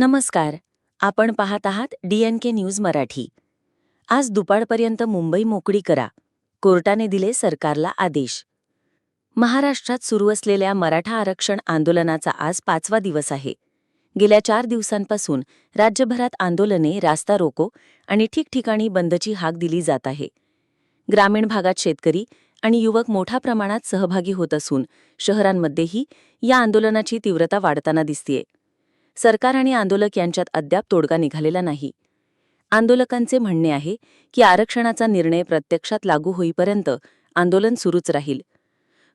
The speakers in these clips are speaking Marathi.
नमस्कार. आपण पाहत आहात डीएनके न्यूज मराठी. आज दुपारपर्यंत मुंबई मोकळी करा. कोर्टाने दिले सरकारला आदेश. महाराष्ट्रात सुरू असलेल्या मराठा आरक्षण आंदोलनाचा आज पाचवा दिवस आहे. गेल्या चार दिवसांपासून राज्यभरात आंदोलने रास्ता रोको आणि ठिकठिकाणी बंदची हाक दिली जात आहे. ग्रामीण भागात शेतकरी आणि युवक मोठ्या प्रमाणात सहभागी होत असून शहरांमध्येही या आंदोलनाची तीव्रता वाढताना दिसतीये. सरकार आणि आंदोलक यांच्यात अद्याप तोडगा निघालेला नाही. आंदोलकांचे म्हणणे आहे की आरक्षणाचा निर्णय प्रत्यक्षात लागू होईपर्यंत आंदोलन सुरूच राहील.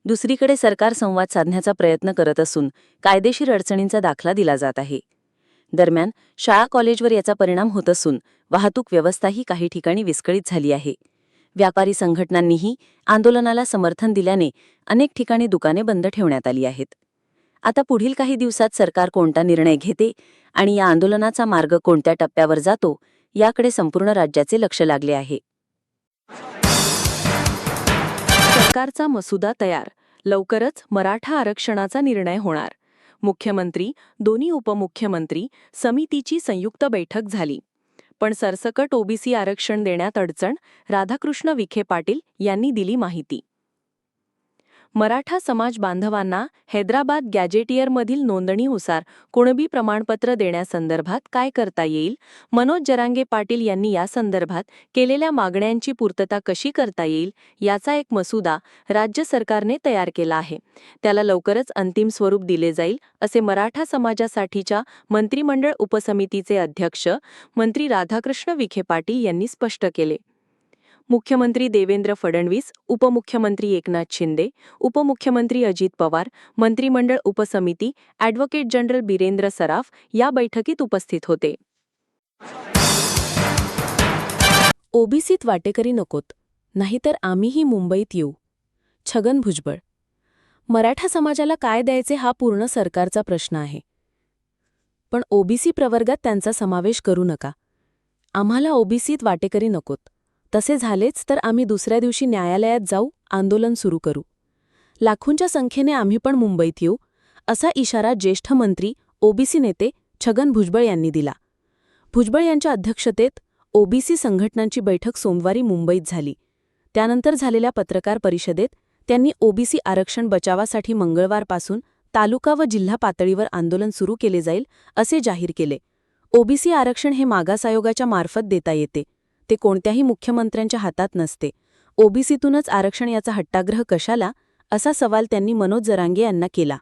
दुसरीकडे सरकार संवाद साधण्याचा प्रयत्न करत असून कायदेशीर अडचणींचा दाखला दिला जात आहे. दरम्यान शाळा कॉलेजवर याचा परिणाम होत असून वाहतूक व्यवस्थाही काही ठिकाणी विस्कळीत झाली आहे. व्यापारी संघटनांनीही आंदोलनाला समर्थन दिल्याने अनेक ठिकाणी दुकाने बंद ठेवण्यात आली आहेत. आता पुढील काही दिवसात सरकार कोणता निर्णय घेते आणि या आंदोलनाचा मार्ग कोणत्या टप्प्यावर जातो याकडे संपूर्ण राज्याचे लक्ष लागले आहे. सरकारचा मसुदा तयार. लवकरच मराठा आरक्षणाचा निर्णय होणार. मुख्यमंत्री दोन्ही उपमुख्यमंत्री समितीची संयुक्त बैठक झाली. पण सरसकट ओबीसी आरक्षण देण्यात अडचण राधाकृष्ण विखे पाटील यांनी दिली माहिती. मराठा समाज बांधवांना हैदराबाद गॅजेटियरमधील नोंदणीनुसार कुणबी प्रमाणपत्र देण्यासंदर्भात काय करता येईल? मनोज जरांगे पाटील यांनी यासंदर्भात केलेल्या मागण्यांची पूर्तता कशी करता येईल? याचा एक मसुदा राज्य सरकारने तयार केला आहे. त्याला लवकरच अंतिम स्वरूप दिले जाईल असे मराठा समाजासाठीच्या मंत्रिमंडळ उपसमितीचे अध्यक्ष मंत्री राधाकृष्ण विखे पाटील यांनी स्पष्ट केले. मुख्यमंत्री देवेंद्र फडणवीस उपमुख्यमंत्री एकनाथ शिंदे उपमुख्यमंत्री अजित पवार मंत्रिमंडळ उपसमिती ॲडव्होकेट जनरल बिरेंद्र सराफ या बैठकीत उपस्थित होते. ओबीसीत वाटेकरी नकोत नाहीतर आम्हीही मुंबईत येऊ. छगन भुजबळ. मराठा समाजाला काय द्यायचे हा पूर्ण सरकारचा प्रश्न आहे. पण ओबीसी प्रवर्गात त्यांचा समावेश करू नका. आम्हाला ओबीसीत वाटेकरी नकोत. तसे झालेच तर आम्ही दुसऱ्या दिवशी न्यायालयात जाऊ आंदोलन सुरू करू. लाखोंच्या संख्येने आम्ही पण मुंबईत येऊ असा इशारा ज्येष्ठ मंत्री ओबीसी नेते छगन भुजबळ यांनी दिला. भुजबळ यांच्या अध्यक्षतेत ओबीसी संघटनांची बैठक सोमवारी मुंबईत झाली. त्यानंतर झालेल्या पत्रकार परिषदेत त्यांनी ओबीसी आरक्षण बचावासाठी मंगळवारपासून तालुका व जिल्हा पातळीवर आंदोलन सुरू केले जाईल असे जाहीर केले. ओबीसी आरक्षण हे मागास आयोगाच्या मार्फत देता येते. ते कोणत्याही मुख्यमंत्र्यांच्या हातात नसते. ओबीसीतूनच आरक्षण याचा हट्टाग्रह कशाला? असा सवाल त्यांनी मनोज जरांगे यांना केला.